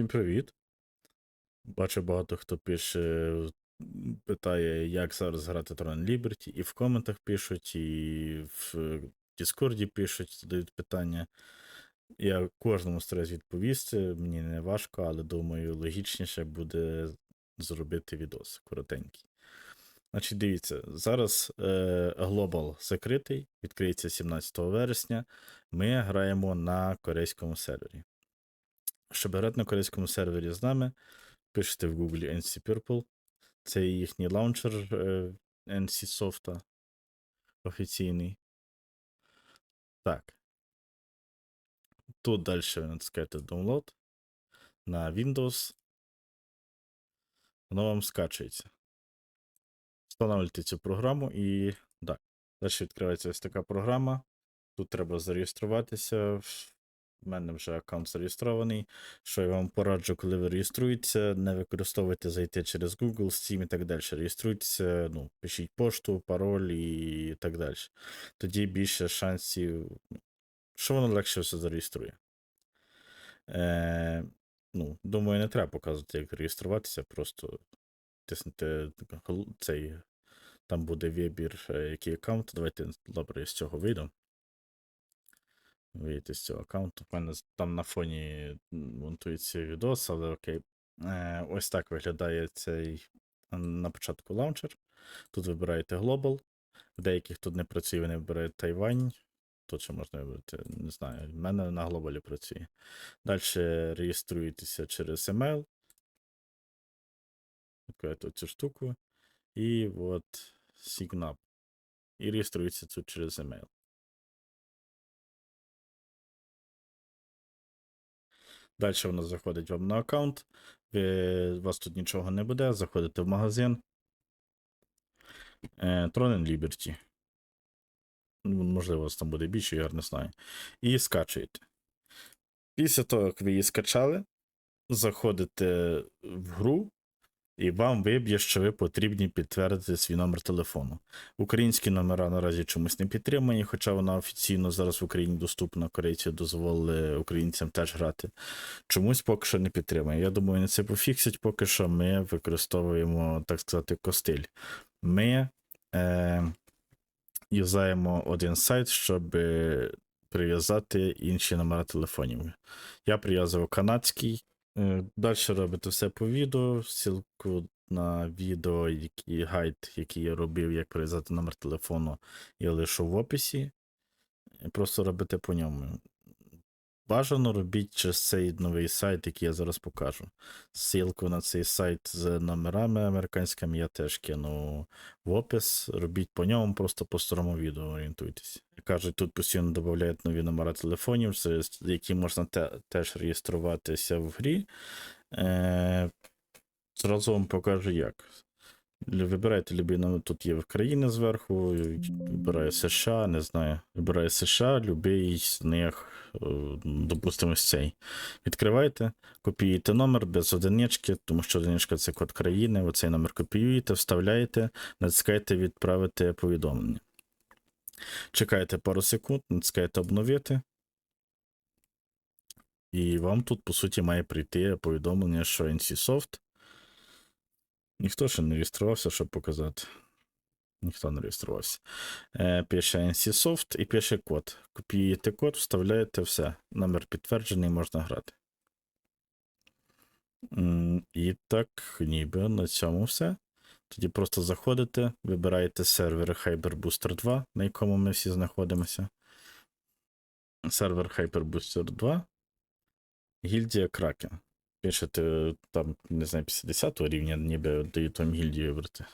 Всім привіт. Бачу, багато хто пише, питає, як зараз грати Tron Liberty, і в коментах пишуть, і в Діскорді пишуть, задають питання. Я кожному стараюсь відповісти, мені не важко, але думаю, логічніше буде зробити відос коротенький. Значить, дивіться, зараз е, закритий, відкриється 17 вересня. Ми граємо на корейському сервері. Щоб грати на корейському сервері з нами, пишете в Google NC Purple. Це їхній лаунчер е, NC Soft офіційний. Так. Тут далі ви натискаєте Download на Windows. Воно вам скачується. Встановлюєте цю програму і так. Далі відкривається ось така програма. Тут треба зареєструватися. У мене вже аккаунт зареєстрований. Що я вам пораджу, коли ви реєструєтеся, не використовуйте зайти через Google, Steam і так далі. Реєструйтеся, ну, пишіть пошту, пароль і так далі. Тоді більше шансів, що воно легше все зареєструє. Е, ну, думаю, не треба показувати, як реєструватися, просто тиснете цей. Там буде вибір, е, який аккаунт. Давайте добре з цього вийду. Вийти з цього аккаунту. У мене там на фоні монтується відос, але окей. Е, ось так виглядає цей на початку лаунчер. Тут вибираєте Global. В деяких тут не працює, вони вибирають Тайвань. Тут ще можна вибрати, не знаю. В мене на глобалі працює. Далі реєструєтеся через email. Відкриваєте цю штуку. І от Sign Up. І реєструється тут через email. Далі воно заходить вам на аккаунт. Ви, у вас тут нічого не буде. Заходите в магазин. Е, Tron and Liberty. Ну, Можливо, у вас там буде більше, я не знаю. І скачуєте. Після того, як ви її скачали, заходите в гру, і вам виб'є, що ви потрібні підтвердити свій номер телефону. Українські номера наразі чомусь не підтримані, хоча вона офіційно зараз в Україні доступна. Корейці дозволили українцям теж грати. Чомусь поки що не підтримує. Я думаю, вони це пофіксять, поки що ми використовуємо, так сказати, костиль. Ми е, юзаємо один сайт, щоб прив'язати інші номера телефонів. Я прив'язував канадський. Е, Далі робите все по відео. Ссылку на відео, які, гайд, який я робив, як прив'язати номер телефону, я лишу в описі. Просто робите по ньому. Бажано робіть через цей новий сайт, який я зараз покажу. Ссылку на цей сайт з номерами американськими я теж кину в опис. Робіть по ньому, просто по старому відео орієнтуйтесь. Кажуть, тут постійно додають нові номера телефонів, які можна те, теж реєструватися в грі. Е, зразу вам покажу як. Вибирайте любі номер, тут є країни зверху, вибираю США, не знаю. Вибираю США, любий з них, е, допустимо, цей. Відкриваєте, копіюєте номер без одинички, тому що одиничка це код країни. Оцей номер копіюєте, вставляєте, натискаєте відправити повідомлення. Чекаєте пару секунд, натискаєте обновити. І вам тут, по суті, має прийти повідомлення, що NCSoft. Ніхто ще не реєструвався, щоб показати. Ніхто не реєструвався. Е, пише NCSoft і пише код. Копіюєте код, вставляєте все. Номер підтверджений, можна грати. І так, ніби на цьому все. Тоді просто заходите, вибираєте сервер HyperBooster 2, на якому ми всі знаходимося. Сервер HyperBooster 2. Гільдія Kraken. Пишете там, не знаю, 50 рівня, ніби дають вам гільдію вибрати.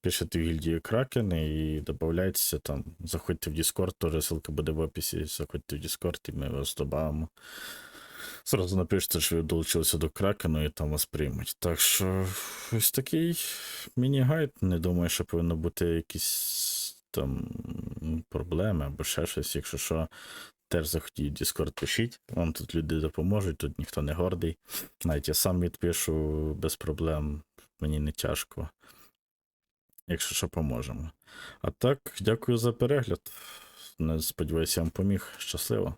Пишете в гільдію Kraken і додаєтеся там. Заходьте в Discord, теж ссылка буде в описі. Заходьте в Discord і ми вас додамо. Зразу напишете, що ви долучилися до Кракену і там вас приймуть. Так що ось такий міні-гайд. Не думаю, що повинно бути якісь там проблеми або ще щось. Якщо що, теж захотіть Discord пишіть. Вам тут люди допоможуть, тут ніхто не гордий. Навіть я сам відпишу без проблем, мені не тяжко. Якщо що, поможемо. А так, дякую за перегляд. Сподіваюся, я вам поміг. Щасливо.